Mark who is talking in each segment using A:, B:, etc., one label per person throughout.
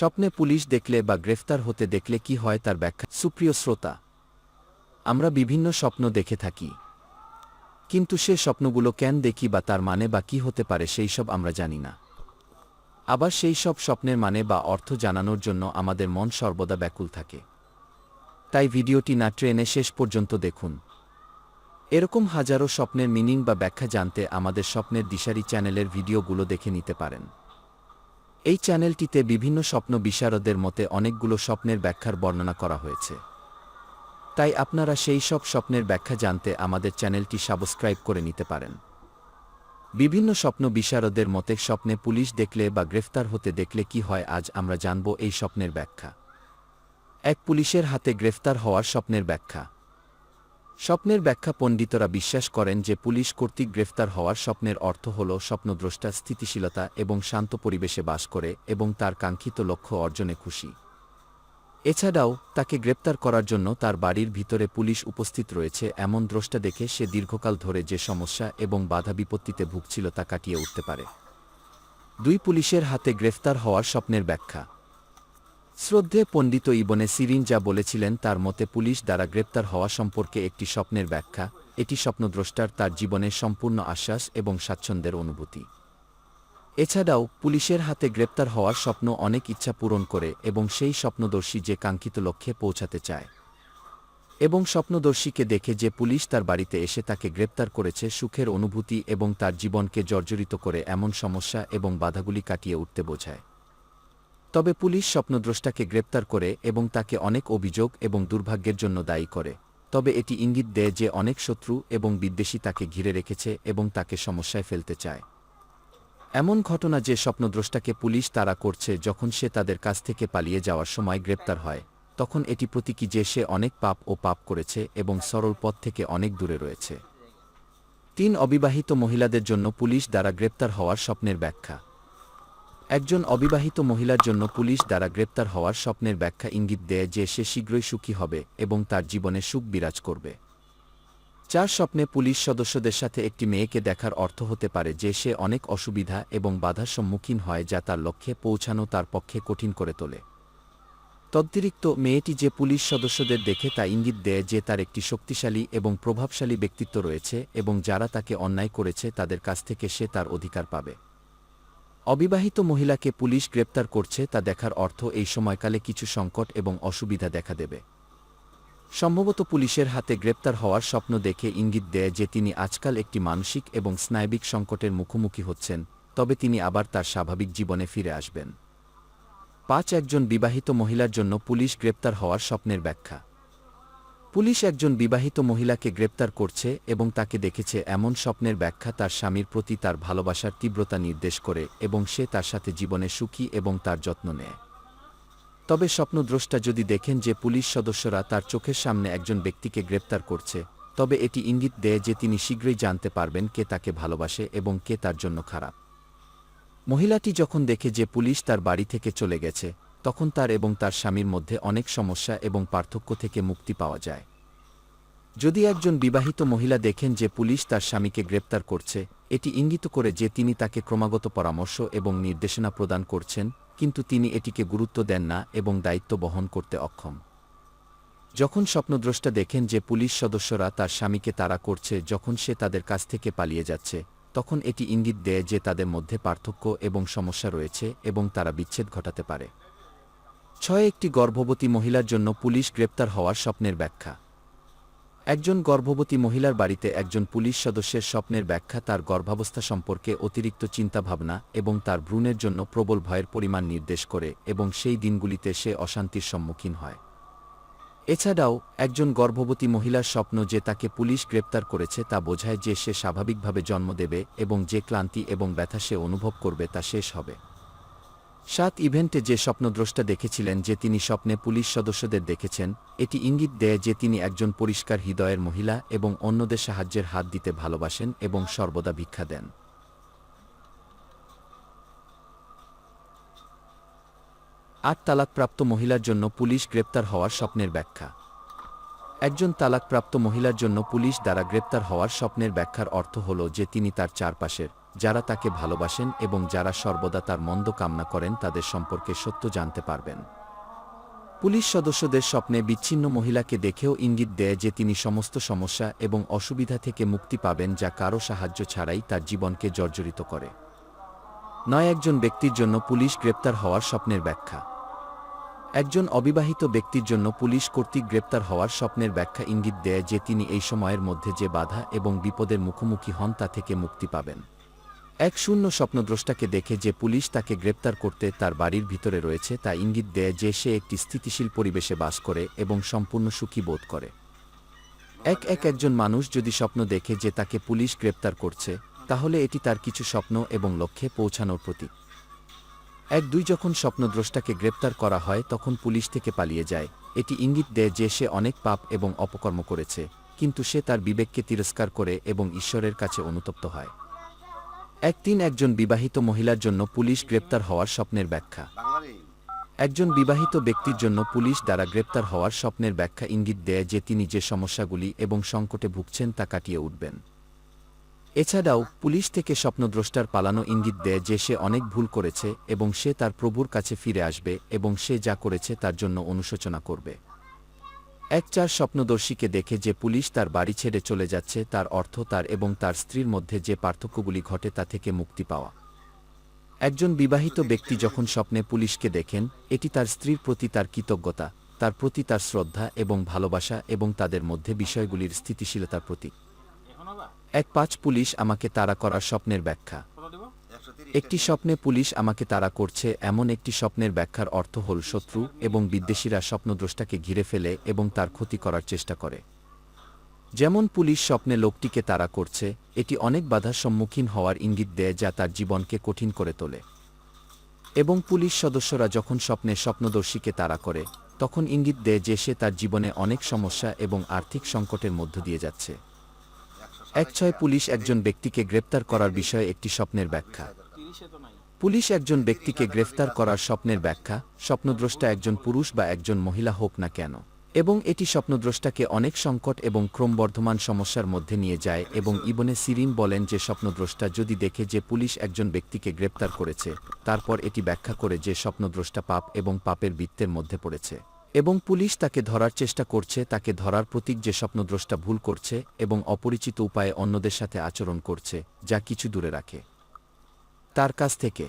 A: স্বপ্নে পুলিশ দেখলে বা গ্রেফতার হতে দেখলে কি হয় তার ব্যাখ্যা। সুপ্রিয় শ্রোতা, আমরা বিভিন্ন স্বপ্ন দেখে থাকি। কিন্তু সে স্বপ্নগুলো কেন দেখি বা তার মানে বা কি হতে পারে সেই সব আমরা জানি না। আবার সেই সব স্বপ্নের মানে বা অর্থ জানানোর জন্য আমাদের মন সর্বদা ব্যাকুল থাকে। তাই ভিডিওটি না ট্রেনে শেষ পর্যন্ত দেখুন। এরকম হাজারো স্বপ্নের মিনিং বা ব্যাখ্যা জানতে আমাদের স্বপ্নের দিশারি চ্যানেলের ভিডিওগুলো দেখে নিতে পারেন। এই চ্যানেলটিতে বিভিন্ন স্বপ্ন বিশারদের মতে অনেকগুলো স্বপ্নের ব্যাখ্যার বর্ণনা করা হয়েছে। তাই আপনারা সেই সব স্বপ্নের ব্যাখ্যা জানতে আমাদের চ্যানেলটি সাবস্ক্রাইব করে নিতে পারেন। বিভিন্ন স্বপ্ন বিশারদের মতে স্বপ্নে পুলিশ দেখলে বা গ্রেফতার হতে দেখলে কি হয় আজ আমরা জানব এই স্বপ্নের ব্যাখ্যা। এক পুলিশের হাতে গ্রেফতার হওয়ার স্বপ্নের ব্যাখ্যা। স্বপ্নের ব্যাখ্যা পণ্ডিতরা বিশ্বাস করেন যে পুলিশ কর্তৃক গ্রেফতার হওয়ার স্বপ্নের অর্থ হল স্বপ্নদ্রষ্টা স্থিতিশীলতা এবং শান্ত পরিবেশে বাস করে এবং তার কাঙ্ক্ষিত লক্ষ্য অর্জনে খুশি। এছাড়াও, তাকে গ্রেপ্তার করার জন্য তার বাড়ির ভিতরে পুলিশ উপস্থিত রয়েছে এমন দ্রষ্টা দেখে সে দীর্ঘকাল ধরে যে সমস্যা এবং বাধা বিপত্তিতে ভুগছিল তা কাটিয়ে উঠতে পারে। দুই পুলিশের হাতে গ্রেফতার হওয়ার স্বপ্নের ব্যাখ্যা। শ্রদ্ধে পণ্ডিত ইবনে সিরিন যা বলেছিলেন তার মতে পুলিশ দ্বারা গ্রেপ্তার হওয়া সম্পর্কে একটি স্বপ্নের ব্যাখ্যা। এটি স্বপ্নদ্রষ্টার তার জীবনের সম্পূর্ণ আশ্বাস এবং স্বাচ্ছন্দ্যের অনুভূতি। এছাড়াও, পুলিশের হাতে গ্রেপ্তার হওয়ার স্বপ্ন অনেক ইচ্ছা পূরণ করে এবং সেই স্বপ্নদর্শী যে কাঙ্ক্ষিত লক্ষ্যে পৌঁছাতে চায় এবং স্বপ্নদর্শীকে দেখে যে পুলিশ তার বাড়িতে এসে তাকে গ্রেপ্তার করেছে সুখের অনুভূতি এবং তার জীবনকে জর্জরিত করে এমন সমস্যা এবং বাধাগুলি কাটিয়ে উঠতে বোঝায়। তবে পুলিশ স্বপ্নদ্রষ্টাকে গ্রেপ্তার করে এবং তাকে অনেক অভিযোগ এবং দুর্ভাগ্যের জন্য দায়ী করে। তবে এটি ইঙ্গিত দেয় যে অনেক শত্রু এবং বিদ্বেষী তাকে ঘিরে রেখেছে এবং তাকে সমস্যায় ফেলতে চায়। এমন ঘটনা যে স্বপ্নদ্রষ্টাকে পুলিশ তারা করছে যখন সে তাদের কাছ থেকে পালিয়ে যাওয়ার সময় গ্রেপ্তার হয়, তখন এটি প্রতীকী যে সে অনেক পাপ ও পাপ করেছে এবং সরল পথ থেকে অনেক দূরে রয়েছে। তিন অবিবাহিত মহিলাদের জন্য পুলিশ দ্বারা গ্রেপ্তার হওয়ার স্বপ্নের ব্যাখ্যা। একজন অবিবাহিত মহিলার জন্য পুলিশ দ্বারা গ্রেপ্তার হওয়ার স্বপ্নের ব্যাখ্যা ইঙ্গিত দেয় যে সে শীঘ্রই সুখী হবে এবং তার জীবনে সুখ বিরাজ করবে। চার স্বপ্নে পুলিশ সদস্যদের সাথে একটি মেয়েকে দেখার অর্থ হতে পারে যে সে অনেক অসুবিধা এবং বাধার সম্মুখীন হয় যা তার লক্ষ্যে পৌঁছানো তার পক্ষে কঠিন করে তোলে। তদ্তিরিক্ত মেয়েটি যে পুলিশ সদস্যদের দেখে তা ইঙ্গিত দেয় যে তার একটি শক্তিশালী এবং প্রভাবশালী ব্যক্তিত্ব রয়েছে এবং যারা তাকে অন্যায় করেছে তাদের কাছ থেকে সে তার অধিকার পাবে। অবিবাহিত মহিলাকে পুলিশ গ্রেপ্তার করছে তা দেখার অর্থ এই সময়কালে কিছু সংকট এবং অসুবিধা দেখা দেবে। সম্ভবত পুলিশের হাতে গ্রেপ্তার হওয়ার স্বপ্ন দেখে ইঙ্গিত দেয় যে তিনি আজকাল একটি মানসিক এবং স্নায়বিক সংকটের মুখোমুখি হচ্ছেন, তবে তিনি আবার তার স্বাভাবিক জীবনে ফিরে আসবেন। পাঁচ একজন বিবাহিত মহিলার জন্য পুলিশ গ্রেপ্তার হওয়ার স্বপ্নের ব্যাখ্যা। পুলিশ একজন বিবাহিত মহিলাকে গ্রেপ্তার করছে এবং তাকে দেখেছে এমন স্বপ্নের ব্যাখ্যা তার স্বামীর প্রতি তার ভালোবাসার তীব্রতা নির্দেশ করে এবং সে তার সাথে জীবনে সুখী এবং তার যত্ন নেয়। তবে স্বপ্নদ্রষ্টা যদি দেখেন যে পুলিশ সদস্যরা তার চোখের সামনে একজন ব্যক্তিকে গ্রেপ্তার করছে, তবে এটি ইঙ্গিত দেয় যে তিনি শীঘ্রই জানতে পারবেন কে তাকে ভালোবাসে এবং কে তার জন্য খারাপ। মহিলাটি যখন দেখে যে পুলিশ তার বাড়ি থেকে চলে গেছে তখন তার এবং তার স্বামীর মধ্যে অনেক সমস্যা এবং পার্থক্য থেকে মুক্তি পাওয়া যায়। যদি একজন বিবাহিত মহিলা দেখেন যে পুলিশ তার স্বামীকে গ্রেপ্তার করছে, এটি ইঙ্গিত করে যে তিনি তাকে ক্রমাগত পরামর্শ এবং নির্দেশনা প্রদান করছেন, কিন্তু তিনি এটিকে গুরুত্ব দেন না এবং দায়িত্ব বহন করতে অক্ষম। যখন স্বপ্নদ্রষ্টা দেখেন যে পুলিশ সদস্যরা তার স্বামীকে তাড়া করছে, যখন সে তাদের কাছ থেকে পালিয়ে যাচ্ছে, তখন এটি ইঙ্গিত দেয় যে তাদের মধ্যে পার্থক্য এবং সমস্যা রয়েছে এবং তারা বিচ্ছেদ ঘটাতে পারে। ছয় একটি গর্ভবতী মহিলার জন্য পুলিশ গ্রেপ্তার হওয়ার স্বপ্নের ব্যাখ্যা। একজন গর্ভবতী মহিলার বাড়িতে একজন পুলিশ সদস্যের স্বপ্নের ব্যাখ্যা তার গর্ভাবস্থা সম্পর্কে অতিরিক্ত চিন্তাভাবনা এবং তার ভ্রূণের জন্য প্রবল ভয়ের পরিমাণ নির্দেশ করে এবং সেই দিনগুলিতে সে অশান্তির সম্মুখীন হয়। এছাড়াও, একজন গর্ভবতী মহিলার স্বপ্ন যে তাকে পুলিশ গ্রেপ্তার করেছে তা বোঝায় যে সে স্বাভাবিকভাবে জন্ম দেবে এবং যে ক্লান্তি এবং ব্যথা সে অনুভব করবে তা শেষ হবে। সাত ইভেন্টে যে স্বপ্নদ্রষ্টা দেখেছিলেন যে তিনি স্বপ্নে পুলিশ সদস্যদের দেখেছেন, এটি ইঙ্গিত দেয় যে তিনি একজন পরিষ্কার হৃদয়ের মহিলা এবং অন্যদের সাহায্যের হাত দিতে ভালোবাসেন এবং সর্বদা ভিক্ষা দেন। আট তালাকপ্রাপ্ত মহিলার জন্য পুলিশ গ্রেপ্তার হওয়ার স্বপ্নের ব্যাখ্যা। একজন তালাকপ্রাপ্ত মহিলার জন্য পুলিশ দ্বারা গ্রেপ্তার হওয়ার স্বপ্নের ব্যাখ্যার অর্থ হল যে তিনি তার চারপাশের, যারা তাকে ভালোবাসেন এবং যারা সর্বদা তার মন্দ কামনা করেন তাদের সম্পর্কে সত্য জানতে পারবেন। পুলিশ সদস্যদের স্বপ্নে বিচ্ছিন্ন মহিলাকে দেখেও ইঙ্গিত দেয় যে তিনি সমস্ত সমস্যা এবং অসুবিধা থেকে মুক্তি পাবেন যা কারও সাহায্য ছাড়াই তার জীবনকে জর্জরিত করে। নয় একজন ব্যক্তির জন্য পুলিশ গ্রেপ্তার হওয়ার স্বপ্নের ব্যাখ্যা। একজন অবিবাহিত ব্যক্তির জন্য পুলিশ কর্তৃক গ্রেপ্তার হওয়ার স্বপ্নের ব্যাখ্যা ইঙ্গিত দেয় যে তিনি এই সময়ের মধ্যে যে বাধা এবং বিপদের মুখোমুখি হন তা থেকে মুক্তি পাবেন। এক শূন্য স্বপ্নদ্রষ্টাকে দেখে যে পুলিশ তাকে গ্রেপ্তার করতে তার বাড়ির ভিতরে রয়েছে তা ইঙ্গিত দেয় যে সে একটি স্থিতিশীল পরিবেশে বাস করে এবং সম্পূর্ণ সুখী বোধ করে। এক এক একজন মানুষ যদি স্বপ্ন দেখে যে তাকে পুলিশ গ্রেপ্তার করছে, তাহলে এটি তার কিছু স্বপ্ন এবং লক্ষ্যে পৌঁছানোর প্রতীক। এক দুই যখন স্বপ্নদ্রষ্টাকে গ্রেপ্তার করা হয়, তখন পুলিশ থেকে পালিয়ে যায়। এটি ইঙ্গিত দেয় যে সে অনেক পাপ এবং অপকর্ম করেছে, কিন্তু সে তার বিবেককে তিরস্কার করে এবং ঈশ্বরের কাছে অনুতপ্ত হয়। এক তিন একজন বিবাহিত মহিলার জন্য পুলিশ গ্রেপ্তার হওয়ার স্বপ্নের ব্যাখ্যা। একজন বিবাহিত ব্যক্তির জন্য পুলিশ দ্বারা গ্রেপ্তার হওয়ার স্বপ্নের ব্যাখ্যা ইঙ্গিত দেয় যে তিনি যে সমস্যাগুলি এবং সংকটে ভুগছেন তা কাটিয়ে উঠবেন। এছাড়াও, পুলিশ থেকে স্বপ্নদ্রষ্টার পালানো ইঙ্গিত দেয় যে সে অনেক ভুল করেছে এবং সে তার প্রভুর কাছে ফিরে আসবে এবং সে যা করেছে তার জন্য অনুশোচনা করবে। এক চার স্বপ্নদর্শীকে দেখে যে পুলিশ তার বাড়ি ছেড়ে চলে যাচ্ছে, তার অর্থ তার এবং তার স্ত্রীর মধ্যে যে পার্থক্যগুলি ঘটে তা থেকে মুক্তি পাওয়া। একজন বিবাহিত ব্যক্তি যখন স্বপ্নে পুলিশকে দেখেন, এটি তার স্ত্রীর প্রতি তার কৃতজ্ঞতা, তার প্রতি তার শ্রদ্ধা এবং ভালোবাসা এবং তাদের মধ্যে বিষয়গুলির স্থিতিশীলতার প্রতীক। এক পাঁচ পুলিশ আমাকে তাড়া করার স্বপ্নের ব্যাখ্যা। একটি স্বপ্নে পুলিশ আমাকে তাড়া করছে এমন একটি স্বপ্নের ব্যাখ্যার অর্থ হল শত্রু এবং বিদ্বেষীরা স্বপ্নদ্রষ্টাকে ঘিরে ফেলে এবং তার ক্ষতি করার চেষ্টা করে। যেমন পুলিশ স্বপ্নে লোকটিকে তাড়া করছে, এটি অনেক বাধার সম্মুখীন হওয়ার ইঙ্গিত দেয় যা তার জীবনকে কঠিন করে তোলে। এবং পুলিশ সদস্যরা যখন স্বপ্নে স্বপ্নদর্শীকে তাড়া করে, তখন ইঙ্গিত দেয় যে সে তার জীবনে অনেক সমস্যা এবং আর্থিক সংকটের মধ্য দিয়ে যাচ্ছে। এক ছয় পুলিশ একজন ব্যক্তিকে গ্রেপ্তার করার বিষয়ে একটি স্বপ্নের ব্যাখ্যা। পুলিশ একজন ব্যক্তিকে গ্রেফতার করার স্বপ্নের ব্যাখ্যা, স্বপ্নদ্রষ্টা একজন পুরুষ বা একজন মহিলা হোক না কেন। এবং এটি স্বপ্নদ্রষ্টাকে অনেক সংকট এবং ক্রমবর্ধমান সমস্যার মধ্যে নিয়ে যায় এবং ইবনে সিরিম বলেন যে স্বপ্নদ্রষ্টা যদি দেখে যে পুলিশ একজন ব্যক্তিকে গ্রেপ্তার করেছে, তারপর এটি ব্যাখ্যা করে যে স্বপ্নদ্রষ্টা পাপ এবং পাপের বৃত্তের মধ্যে পড়েছে। এবং পুলিশ তাকে ধরার চেষ্টা করছে, তাকে ধরার প্রতীক যে স্বপ্নদ্রষ্টা ভুল করছে এবং অপরিচিত উপায়ে অন্যদের সাথে আচরণ করছে, যা কিছু দূরে রাখে। তার কাছ থেকে,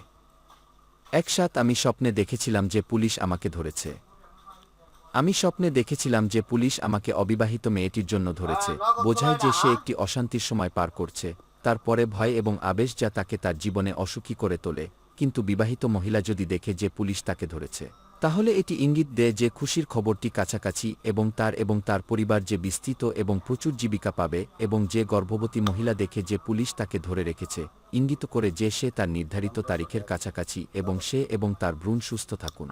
A: একসাথ আমি স্বপ্নে দেখেছিলাম যে পুলিশ আমাকে ধরেছে। আমি স্বপ্নে দেখেছিলাম যে পুলিশ আমাকে অবিবাহিত মেয়েটির জন্য ধরেছে। বোঝায় যে সে একটি অশান্তির সময় পার করছে। তারপরে ভয় এবং আবেশ যা তাকে তার জীবনে অসুখী করে তোলে। কিন্তু বিবাহিত মহিলা যদি দেখে যে পুলিশ তাকে ধরেছে তাহলে এটি ইঙ্গিত দেয় যে খুশির খবরটি কাছাকাছি এবং তার এবং তার পরিবার যে বিস্তৃত এবং প্রচুর জীবিকা পাবে এবং যে গর্ভবতী মহিলা দেখে যে পুলিশ তাকে ধরে রেখেছে, ইঙ্গিত করে যে সে তার নির্ধারিত তারিখের কাছাকাছি এবং সে এবং তার ভ্রূণ সুস্থ থাকুন।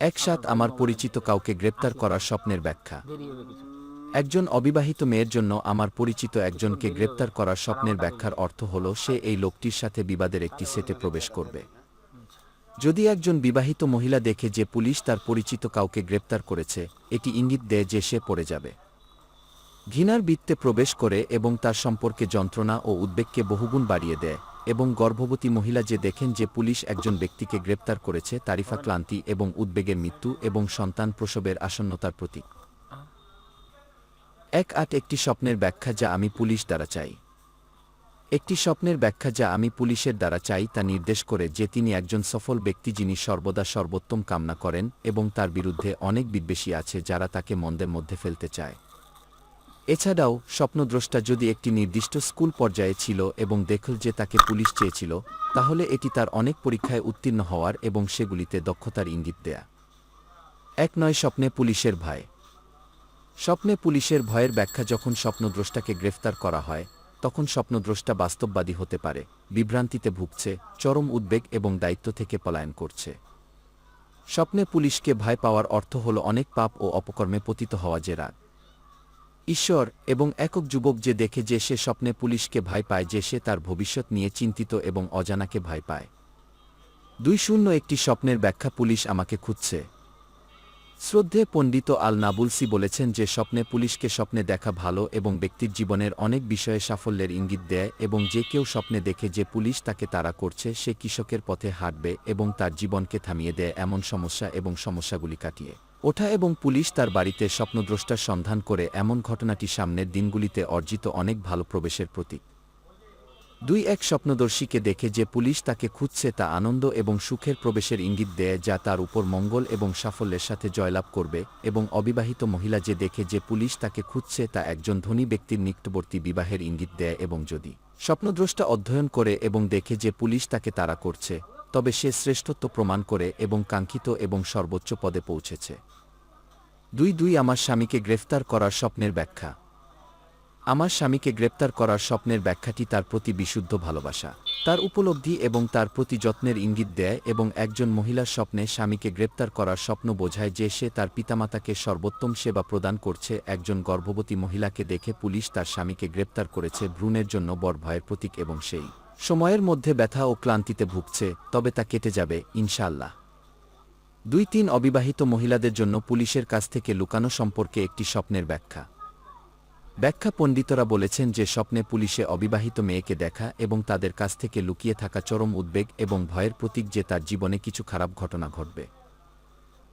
A: একসাথ আমার পরিচিত কাউকে গ্রেপ্তার করার স্বপ্নের ব্যাখ্যা। একজন অবিবাহিত মেয়ের জন্য আমার পরিচিত একজনকে গ্রেপ্তার করার স্বপ্নের ব্যাখ্যার অর্থ হল সে এই লোকটির সাথে বিবাদের একটি সেটে প্রবেশ করবে। যদি একজন বিবাহিত মহিলা দেখে যে পুলিশ তার পরিচিত কাউকে গ্রেপ্তার করেছে, এটি ইঙ্গিত দেয় যে সে পড়ে যাবে। ঘৃণার বৃত্তে প্রবেশ করে এবং তার সম্পর্কে যন্ত্রণা ও উদ্বেগকে বহুগুণ বাড়িয়ে দেয় এবং গর্ভবতী মহিলা যে দেখেন যে পুলিশ একজন ব্যক্তিকে গ্রেপ্তার করেছে তারিফা ক্লান্তি এবং উদ্বেগের মৃত্যু এবং সন্তান প্রসবের আসন্নতার প্রতীক। এক আট একটি স্বপ্নের ব্যাখ্যা যা আমি পুলিশ দ্বারা চাই। একটি স্বপ্নের ব্যাখ্যা যা আমি পুলিশের দ্বারা চাই তা নির্দেশ করে যে তিনি একজন সফল ব্যক্তি যিনি সর্বদা সর্বোত্তম কামনা করেন এবং তার বিরুদ্ধে অনেক বিদ্বেষী আছে যারা তাকে মন্দের মধ্যে ফেলতে চায়। এছাড়াও, স্বপ্নদ্রষ্টা যদি একটি নির্দিষ্ট স্কুল পর্যায়ে ছিল এবং দেখল যে তাকে পুলিশ চেয়েছিল, তাহলে এটি তার অনেক পরীক্ষায় উত্তীর্ণ হওয়ার এবং সেগুলিতে দক্ষতার ইঙ্গিত দেয়া। এক নয়, স্বপ্নে পুলিশের ভয়। স্বপ্নে পুলিশের ভয়ের ব্যাখ্যা যখন স্বপ্নদ্রষ্টাকে গ্রেফতার করা হয় তখন স্বপ্নদ্রষ্টা বাস্তববাদী হতে পারে, বিভ্রান্তিতে ভুগছে, চরম উদ্বেগ এবং দায়িত্ব থেকে পলায়ন করছে। স্বপ্নে পুলিশকে ভয় পাওয়ার অর্থ হল অনেক পাপ ও অপকর্মে পতিত হওয়া যে রাগ। ঈশ্বর এবং একক যুবক যে দেখে যে সে স্বপ্নে পুলিশকে ভয় পায় যে সে তার ভবিষ্যৎ নিয়ে চিন্তিত এবং অজানাকে ভয় পায়। দুই শূন্য একটি স্বপ্নের ব্যাখ্যা পুলিশ আমাকে খুঁজছে। শ্রদ্ধে পণ্ডিত আল নাবুলসি বলেছেন যে স্বপ্নে পুলিশকে স্বপ্নে দেখা ভালো এবং ব্যক্তির জীবনের অনেক বিষয়ে সাফল্যের ইঙ্গিত দেয় এবং যে কেউ স্বপ্নে দেখে যে পুলিশ তাকে তাড়া করছে, সে কৃষকের পথে হাঁটবে এবং তার জীবনকে থামিয়ে দেয় এমন সমস্যা এবং সমস্যাগুলি কাটিয়ে। ওঠা এবং পুলিশ তার বাড়িতে স্বপ্নদ্রষ্টার সন্ধান করে এমন ঘটনাটি সামনের দিনগুলিতে অর্জিত অনেক ভালো প্রবেশের প্রতীক। দুই এক স্বপ্নদর্শীকে দেখে যে পুলিশ তাকে খুঁজছে তা আনন্দ এবং সুখের প্রবেশের ইঙ্গিত দেয় যা তার উপর মঙ্গল এবং সাফল্যের সাথে জয়লাভ করবে এবং অবিবাহিত মহিলা যে দেখে যে পুলিশ তাকে খুঁজছে তা একজন ধনী ব্যক্তির নিকটবর্তী বিবাহের ইঙ্গিত দেয় এবং যদি স্বপ্নদ্রষ্টা অধ্যয়ন করে এবং দেখে যে পুলিশ তাকে তাড়া করছে, তবে সে শ্রেষ্ঠত্ব প্রমাণ করে এবং কাঙ্ক্ষিত এবং সর্বোচ্চ পদে পৌঁছেছে। দুই দুই আমার স্বামীকে গ্রেফতার করার স্বপ্নের ব্যাখ্যা। আমার স্বামীকে গ্রেপ্তার করার স্বপ্নের ব্যাখ্যাটি তার প্রতি বিশুদ্ধ ভালোবাসা। তার উপলব্ধি এবং তার প্রতি যত্নের ইঙ্গিত দেয় এবং একজন মহিলার স্বপ্নে স্বামীকে গ্রেপ্তার করার স্বপ্ন বোঝায় যে সে তার পিতামাতাকে সর্বোত্তম সেবা প্রদান করছে। একজন গর্ভবতী মহিলাকে দেখে পুলিশ তার স্বামীকে গ্রেপ্তার করেছে ভ্রূণের জন্য বড় ভয়ের প্রতীক এবং সেই সময়ের মধ্যে ব্যথা ও ক্লান্তিতে ভুগছে, তবে তা কেটে যাবে ইনশাল্লাহ দুই তিন অবিবাহিত মহিলাদের জন্য পুলিশের কাছ থেকে লুকানো সম্পর্কে একটি স্বপ্নের ব্যাখ্যা। ব্যাখ্যা পণ্ডিতরা বলেছেন যে স্বপ্নে পুলিশে অবিবাহিত মেয়েকে দেখা এবং তাদের কাছ থেকে লুকিয়ে থাকা চরম উদ্বেগ এবং ভয়ের প্রতীক যে তার জীবনে কিছু খারাপ ঘটনা ঘটবে।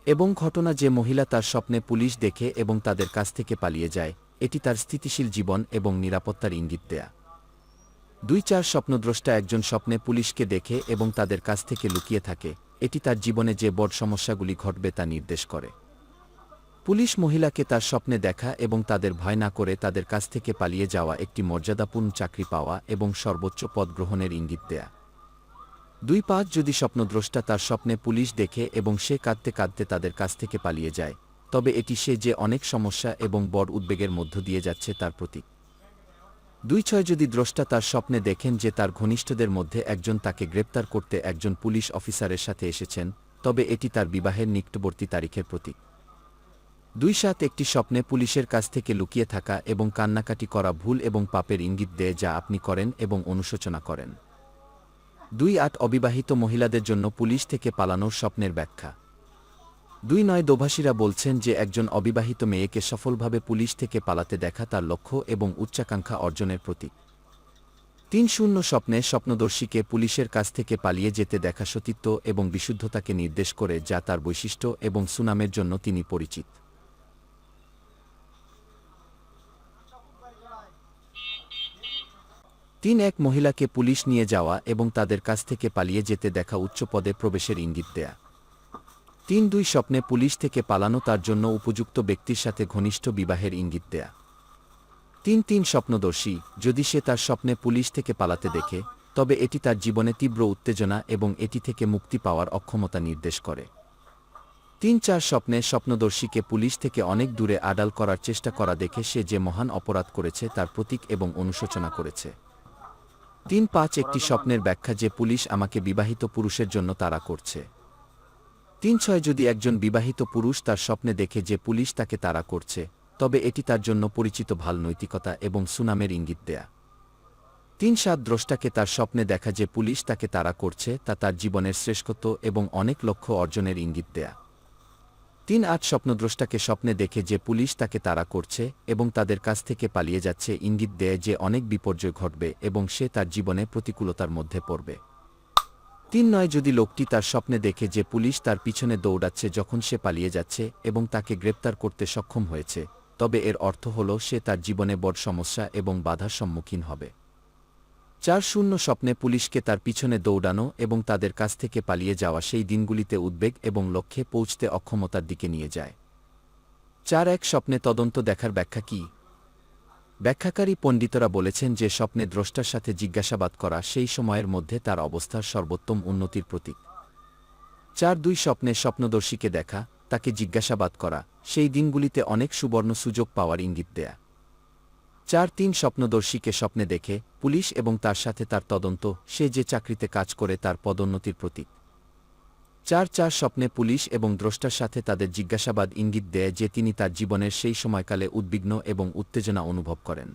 A: এবং ঘটনা যে মহিলা তার স্বপ্নে পুলিশ দেখে এবং তাদের কাছ থেকে পালিয়ে যায়, এটি তার স্থিতিশীল জীবন এবং নিরাপত্তার ইঙ্গিত দেয়া। দুই চার স্বপ্নদ্রষ্টা একজন স্বপ্নে পুলিশকে দেখে এবং তাদের কাছ থেকে লুকিয়ে থাকে, এটি তার জীবনে যে বড় সমস্যাগুলি ঘটবে তা নির্দেশ করে। পুলিশ মহিলাকে তার স্বপ্নে দেখা এবং তাদের ভয় না করে তাদের কাছ থেকে পালিয়ে যাওয়া একটি মর্যাদাপূর্ণ চাকরি পাওয়া এবং সর্বোচ্চ পদ গ্রহণের ইঙ্গিত দেয়া। দুই পাঁচ যদি স্বপ্নদ্রষ্টা তার স্বপ্নে পুলিশ দেখে এবং সে কাঁদতে কাঁদতে তাদের কাছ থেকে পালিয়ে যায়, তবে এটি সে যে অনেক সমস্যা এবং বড় উদ্বেগের মধ্য দিয়ে যাচ্ছে তার প্রতীক। দুই ছয় যদি দ্রষ্টা তার স্বপ্নে দেখেন যে তার ঘনিষ্ঠদের মধ্যে একজন তাকে গ্রেপ্তার করতে একজন পুলিশ অফিসারের সাথে এসেছেন, তবে এটি তার বিবাহের নিকটবর্তী তারিখের প্রতীক। দুই সাত একটি স্বপ্নে পুলিশের কাছ থেকে লুকিয়ে থাকা এবং কান্নাকাটি করা ভুল এবং পাপের ইঙ্গিত দেয় যা আপনি করেন এবং অনুশোচনা করেন। দুই আট অবিবাহিত মহিলাদের জন্য পুলিশ থেকে পালানোর স্বপ্নের ব্যাখ্যা। দুই নয় দোভাষীরা বলছেন যে একজন অবিবাহিত মেয়েকে সফলভাবে পুলিশ থেকে পালাতে দেখা তার লক্ষ্য এবং উচ্চাকাঙ্ক্ষা অর্জনের প্রতীক। তিন শূন্য স্বপ্নে স্বপ্নদর্শীকে পুলিশের কাছ থেকে পালিয়ে যেতে দেখা সতীত্ব এবং বিশুদ্ধতাকে নির্দেশ করে যা তার বৈশিষ্ট্য এবং সুনামের জন্য তিনি পরিচিত। তিন এক মহিলাকে পুলিশ নিয়ে যাওয়া এবং তাদের কাছ থেকে পালিয়ে যেতে দেখা উচ্চ পদে প্রবেশের ইঙ্গিত দেয়া। তিন দুই স্বপ্নে পুলিশ থেকে পালানো তার জন্য উপযুক্ত ব্যক্তির সাথে ঘনিষ্ঠ বিবাহের ইঙ্গিত দেয়া। তিন তিন স্বপ্নদর্শী, যদি সে তার স্বপ্নে পুলিশ থেকে পালাতে দেখে, তবে এটি তার জীবনে তীব্র উত্তেজনা এবং এটি থেকে মুক্তি পাওয়ার অক্ষমতা নির্দেশ করে। তিন চার স্বপ্নে স্বপ্নদর্শীকে পুলিশ থেকে অনেক দূরে আড়াল করার চেষ্টা করা দেখে সে যে মহান অপরাধ করেছে তার প্রতীক এবং অনুশোচনা করেছে। তিন পাঁচ একটি স্বপ্নের ব্যাখ্যা যে পুলিশ আমাকে বিবাহিত পুরুষের জন্য তারা করছে। তিন ছয় যদি একজন বিবাহিত পুরুষ তার স্বপ্নে দেখে যে পুলিশ তাকে তারা করছে, তবে এটি তার জন্য পরিচিত ভালো নৈতিকতা এবং সুনামের ইঙ্গিত দেয়া। তিন সাত দ্রষ্টাকে তার স্বপ্নে দেখা যে পুলিশ তাকে তারা করছে, তা তার জীবনের শ্রেষ্ঠত্ব এবং অনেক লক্ষ্য অর্জনের ইঙ্গিত দেয়া। তিন আট স্বপ্নদ্রষ্টাকে স্বপ্নে দেখে যে পুলিশ তাকে তাড়া করছে এবং তাদের কাছ থেকে পালিয়ে যাচ্ছে ইঙ্গিত দেয় যে অনেক বিপর্যয় ঘটবে এবং সে তার জীবনে প্রতিকূলতার মধ্যে পড়বে। তিন নয়, যদি লোকটি তার স্বপ্নে দেখে যে পুলিশ তার পিছনে দৌড়াচ্ছে যখন সে পালিয়ে যাচ্ছে এবং তাকে গ্রেপ্তার করতে সক্ষম হয়েছে, তবে এর অর্থ হল সে তার জীবনে বড় সমস্যা এবং বাধার সম্মুখীন হবে। চার শূন্য স্বপ্নে পুলিশকে তার পিছনে দৌড়ানো এবং তাদের কাছ থেকে পালিয়ে যাওয়া সেই দিনগুলিতে উদ্বেগ এবং লক্ষ্যে পৌঁছতে অক্ষমতার দিকে নিয়ে যায়। চার এক স্বপ্নে তদন্ত দেখার ব্যাখ্যা কি? ব্যাখ্যাকারী পণ্ডিতরা বলেছেন যে স্বপ্নে দ্রষ্টার সাথে জিজ্ঞাসাবাদ করা সেই সময়ের মধ্যে তার অবস্থার সর্বোত্তম উন্নতির প্রতীক। চার দুই স্বপ্নে স্বপ্নদর্শীকে দেখা, তাকে জিজ্ঞাসাবাদ করা, সেই দিনগুলিতে অনেক সুবর্ণ সুযোগ পাওয়ার ইঙ্গিত দেয়া। চার তিন স্বপ্নদর্শীকে স্বপ্নে দেখে, পুলিশ এবং তার সাথে তার তদন্ত, সে যে চাকরিতে কাজ করে তার পদোন্নতির প্রতীক। চার চার স্বপ্নে পুলিশ এবং দ্রষ্টার সাথে তাদের জিজ্ঞাসাবাদ ইঙ্গিত দেয় যে তিনি তার জীবনের সেই সময়কালে উদ্বিগ্ন এবং উত্তেজনা অনুভব করেন।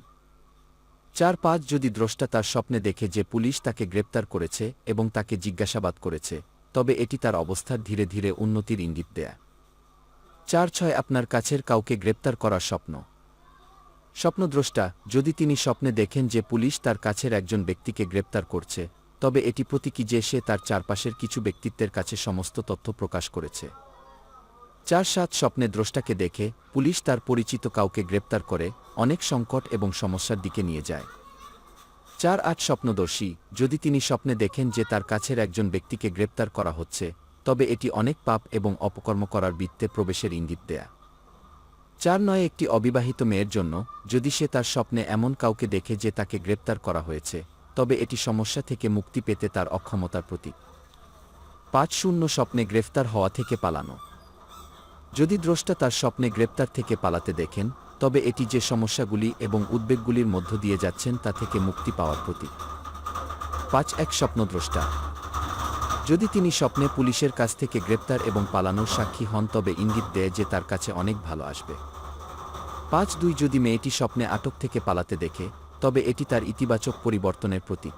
A: চার পাঁচ যদি দ্রষ্টা তার স্বপ্নে দেখে যে পুলিশ তাকে গ্রেপ্তার করেছে এবং তাকে জিজ্ঞাসাবাদ করেছে, তবে এটি তার অবস্থার ধীরে ধীরে উন্নতির ইঙ্গিত দেয়া। চার ছয় আপনার কাছের কাউকে গ্রেপ্তার করার স্বপ্ন। স্বপ্নদ্রষ্টা, যদি তিনি স্বপ্নে দেখেন যে পুলিশ তার কাছের একজন ব্যক্তিকে গ্রেপ্তার করছে, তবে এটি প্রতীকী যে সে তার চারপাশের কিছু ব্যক্তিত্বের কাছে সমস্ত তথ্য প্রকাশ করেছে। চার সাত স্বপ্নে দ্রষ্টাকে দেখে, পুলিশ তার পরিচিত কাউকে গ্রেপ্তার করে, অনেক সংকট এবং সমস্যার দিকে নিয়ে যায়। চার আট স্বপ্নদর্শী, যদি তিনি স্বপ্নে দেখেন যে তার কাছের একজন ব্যক্তিকে গ্রেপ্তার করা হচ্ছে, তবে এটি অনেক পাপ এবং অপকর্ম করার বৃত্তে প্রবেশের ইঙ্গিত দেয়া। চার নয় একটি অবিবাহিত মেয়ের জন্য, যদি সে তার স্বপ্নে এমন কাউকে দেখে যে তাকে গ্রেপ্তার করা হয়েছে, তবে এটি সমস্যা থেকে মুক্তি পেতে তার অক্ষমতার প্রতীক। পাঁচ শূন্য স্বপ্নে গ্রেফতার হওয়া থেকে পালানো। যদি দ্রষ্টা তার স্বপ্নে গ্রেপ্তার থেকে পালাতে দেখেন, তবে এটি যে সমস্যাগুলি এবং উদ্বেগগুলির মধ্য দিয়ে যাচ্ছেন তা থেকে মুক্তি পাওয়ার প্রতীক। পাঁচ এক স্বপ্নদ্রষ্টা যদি তিনি স্বপ্নে পুলিশের কাছ থেকে গ্রেপ্তার এবং পালানোর সাক্ষী হন, তবে ইঙ্গিত দেয় যে তার কাছে অনেক ভালো আসবে। পাঁচ দুই যদি মেয়েটি স্বপ্নে আটক থেকে পালাতে দেখে, তবে এটি তার ইতিবাচক পরিবর্তনের প্রতীক।